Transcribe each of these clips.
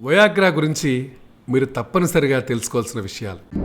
Viagra గురించి మీరు తప్పనిసరిగా తెలుసుకోవాల్సిన విషయాలు.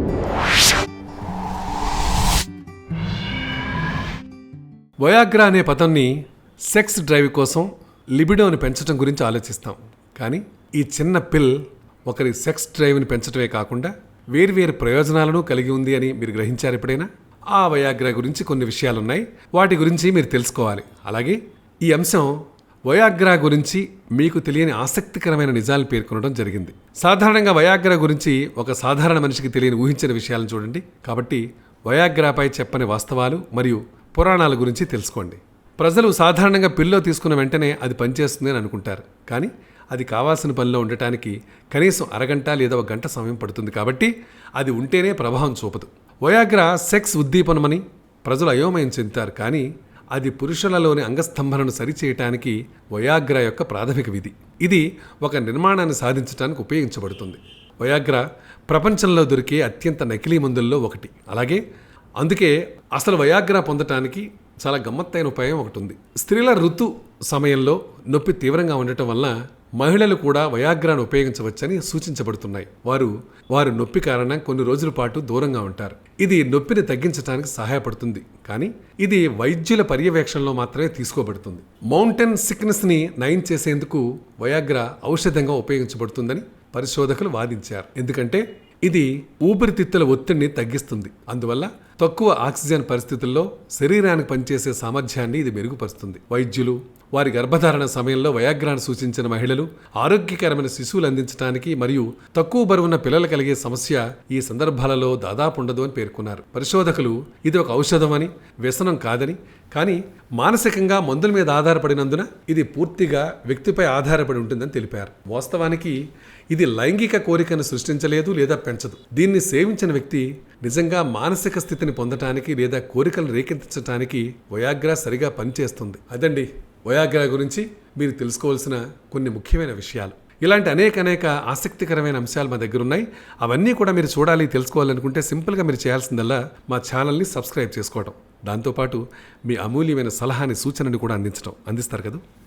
వయాగ్రా అనే పదంని సెక్స్ డ్రైవ్ కోసం లిబిడోని పెంచడం గురించి ఆలోచిస్తాం. కానీ ఈ చిన్న పిల్ ఒకరి సెక్స్ డ్రైవ్ని పెంచడమే కాకుండా వేర్వేరు ప్రయోజనాలను కలిగి ఉంది అని మీరు గ్రహించారు ఎప్పుడైనా? ఆ వయాగ్రా గురించి కొన్ని విషయాలున్నాయి. వాటి గురించి మీరు తెలుసుకోవాలి. అలాగే ఈ అంశం వయాగ్రా గురించి మీకు తెలియని ఆసక్తికరమైన నిజాలు పేర్కొనడం జరిగింది. సాధారణంగా వయాగ్ర గురించి ఒక సాధారణ మనిషికి తెలియని ఊహించిన విషయాలను చూడండి. కాబట్టి వయాగ్రాపై చెప్పని వాస్తవాలు మరియు పురాణాల గురించి తెలుసుకోండి. ప్రజలు సాధారణంగా పిల్లో తీసుకున్న వెంటనే అది పనిచేస్తుంది అని అనుకుంటారు. కానీ అది కావాల్సిన పనిలో ఉండటానికి కనీసం అరగంట లేదా ఒక గంట సమయం పడుతుంది కాబట్టి అది ఉంటేనే ప్రభావం చూపదు. వయాగ్రా సెక్స్ ఉద్దీపనమని ప్రజలు అయోమయం చెందుతారు. కానీ అది పురుషులలోని అంగస్తంభనను సరిచేయటానికి వయాగ్రా యొక్క ప్రాథమిక విధి. ఇది ఒక నిర్మాణాన్ని సాధించడానికి ఉపయోగించబడుతుంది. వయాగ్రా ప్రపంచంలో దొరికే అత్యంత నకిలీ మందుల్లో ఒకటి. అలాగే అందుకే అసలు వయాగ్రా పొందటానికి చాలా గమ్మత్తైన ఉపాయం ఒకటి ఉంది. స్త్రీల ఋతు సమయంలో నొప్పి తీవ్రంగా ఉండటం వల్ల మహిళలు కూడా వయాగ్రాను ఉపయోగించవచ్చని సూచించబడుతున్నాయి. వారు వారు నొప్పి కారణంగా కొన్ని రోజుల పాటు దూరంగా ఉంటారు. ఇది నొప్పిని తగ్గించడానికి సహాయపడుతుంది. కానీ ఇది వైద్యుల పర్యవేక్షణలో మాత్రమే తీసుకోబడుతుంది. మౌంటైన్ సిక్నెస్ని నయం చేసేందుకు వయాగ్రా ఔషధంగా ఉపయోగించబడుతుందని పరిశోధకులు వాదించారు. ఎందుకంటే ఇది ఊపిరితిత్తుల ఒత్తిడిని తగ్గిస్తుంది. అందువల్ల తక్కువ ఆక్సిజన్ పరిస్థితుల్లో శరీరానికి పనిచేసే సామర్థ్యాన్ని ఇది మెరుగుపరుస్తుంది. వైద్యులు వారి గర్భధారణ సమయంలో వయాగ్రాను సూచించిన మహిళలు ఆరోగ్యకరమైన శిశువులు అందించడానికి మరియు తక్కువ బరువున్న పిల్లలు కలిగే సమస్య ఈ సందర్భాలలో దాదాపు ఉండదు అని పేర్కొన్నారు. పరిశోధకులు ఇది ఒక ఔషధం అని వ్యసనం కాదని కానీ మానసికంగా మందుల మీద ఆధారపడినందున ఇది పూర్తిగా వ్యక్తిపై ఆధారపడి ఉంటుందని తెలిపారు. వాస్తవానికి ఇది లైంగిక కోరికను సృష్టించలేదు లేదా పెంచదు. దీన్ని సేవించిన వ్యక్తి నిజంగా మానసిక స్థితిని పొందటానికి లేదా కోరికలను రేకెత్తించడానికి వయాగ్రా సరిగా పనిచేస్తుంది. అదండి వయాగ్రా గురించి మీరు తెలుసుకోవాల్సిన కొన్ని ముఖ్యమైన విషయాలు. ఇలాంటి అనేక అనేక ఆసక్తికరమైన అంశాలు మా దగ్గర ఉన్నాయి. అవన్నీ కూడా మీరు చూడాలి తెలుసుకోవాలనుకుంటే సింపుల్గా మీరు చేయాల్సిందల్లా మా ఛానల్ని సబ్స్క్రైబ్ చేసుకోవడం దాంతోపాటు మీ అమూల్యమైన సలహాని సూచనని కూడా అందించడం అందిస్తారు కదా?